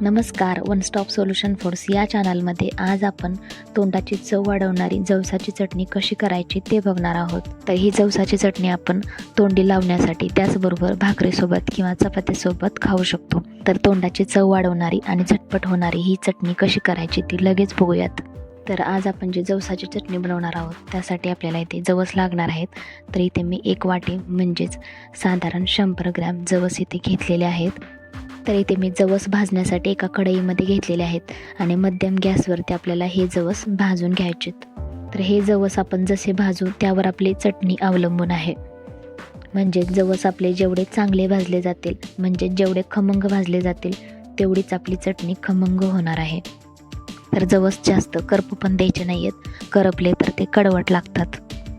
नमस्कार one stop solution force या चॅनलमध्ये आज आपण तोंडाची चव वाढवणारी जवसाची चटणी कशी करायची ते बघणार आहोत. तर ही जवसाची चटणी आपण तोंडी लावण्यासाठी त्याचबरोबर भाकरीसोबत किंवा चपातीसोबत खाऊ शकतो. तर तोंडाची चव वाढवणारी आणि झटपट होणारी ही चटणी कशी करायची ती लगेच बघूयात. तर आज आपण जी जवसाची चटणी बनवणार आहोत त्यासाठी आपल्याला इथे जवस लागणार आहेत. तर इथे मी एक वाटी म्हणजेच साधारण शंभर ग्रॅम जवस इथे घेतलेले आहेत. तर इथे मी जवस भाजण्यासाठी एका कढईमध्ये घेतलेले आहेत आणि मध्यम गॅसवरती आपल्याला हे जवस भाजून घ्यायचे तर हे जवस आपण जसे भाजू त्यावर आपली चटणी अवलंबून आहे. म्हणजे जवस आपले जेवढे चांगले भाजले जातील म्हणजे जेवढे खमंग भाजले जातील तेवढीच आपली चटणी खमंग होणार आहे. तर जवस जास्त करपू पण द्यायचे नाही आहेत करपले तर ते कडवट लागतात.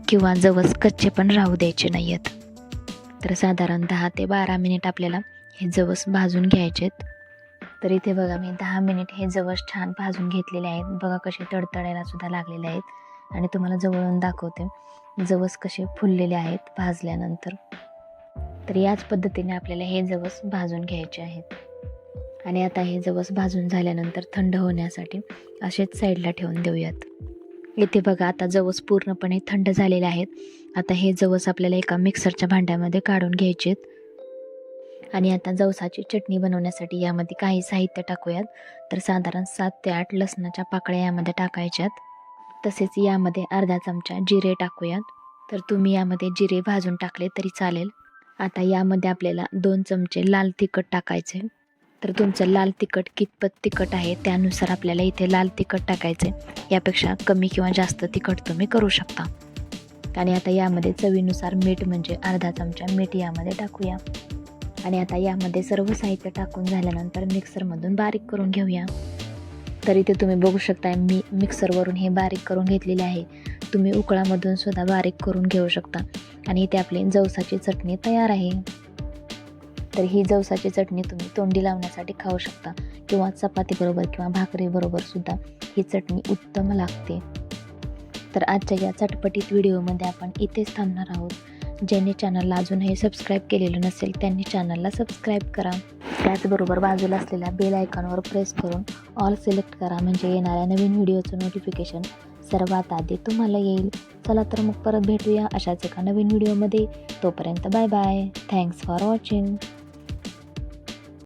किंवा जवस कच्चे पण राहू द्यायचे नाही आहेत तर साधारण दहा ते बारा मिनिट आपल्याला हे जवस भाजून घ्यायचेत. तर इथे बघा मी दहा मिनिट हे जवस छान भाजून घेतलेले आहेत. बघा कसे तडतडायला सुद्धा लागलेले आहेत. आणि तुम्हाला जवळून दाखवते. जवस कसे फुललेले आहेत भाजल्यानंतर. तर याच पद्धतीने आपल्याला हे जवस भाजून घ्यायचे आहेत. आणि आता हे जवस भाजून झाल्यानंतर थंड होण्यासाठी असेच साईडला ठेवून देऊयात. इथे बघा आता जवस पूर्णपणे थंड झालेले आहेत. आता हे जवस आपल्याला एका मिक्सरच्या भांड्यामध्ये काढून घ्यायचे आहेत आणि आता जवसाची चटणी बनवण्यासाठी यामध्ये काही साहित्य टाकूयात. तर साधारण सात ते आठ लसणाच्या पाकळ्या यामध्ये टाकायच्यात. तसेच यामध्ये अर्धा चमचा जिरे टाकूयात. तर तुम्ही यामध्ये जिरे भाजून टाकले तरी चालेल. आता यामध्ये आपल्याला दोन चमचे लाल तिखट टाकायचे. तर तुमचं लाल तिखट कितपत तिखट आहे त्यानुसार आपल्याला इथे लाल तिखट टाकायचे. यापेक्षा कमी किंवा जास्त तिखट तुम्ही करू शकता. आणि आता यामध्ये चवीनुसार मीठ म्हणजे अर्धा चमचा मीठ यामध्ये टाकूया. आणि आता यामध्ये सर्व साहित्य टाकून झाल्यानंतर मिक्सरमधून बारीक करून घेऊया. तर इथे तुम्ही बघू शकता मी मिक्सरवरून हे बारीक करून घेतलेले आहे. तुम्ही उकळामधून सुद्धा बारीक करून घेऊ शकता. आणि इथे आपली जवसाची चटणी तयार आहे. तर ही जवसाची चटणी तुम्ही तोंडी लावण्यासाठी खाऊ शकता किंवा चपातीबरोबर किंवा भाकरीबरोबर सुद्धा ही चटणी उत्तम लागते. तर आजच्या या चटपटीत व्हिडिओमध्ये आपण इथेच थांबणार आहोत. ज्यांनी चॅनलला अजून हे सबस्क्राईब केलेलं नसेल त्यांनी चॅनलला सबस्क्राईब करा. त्याचबरोबर बाजूला असलेल्या बेल आयकॉनवर प्रेस करून ऑल सिलेक्ट करा म्हणजे येणाऱ्या नवीन व्हिडिओचं नोटिफिकेशन सर्वात आधी तुम्हाला येईल. चला तर मग परत भेटूया अशाच एका नवीन व्हिडिओमध्ये तोपर्यंत bye bye thanks for watching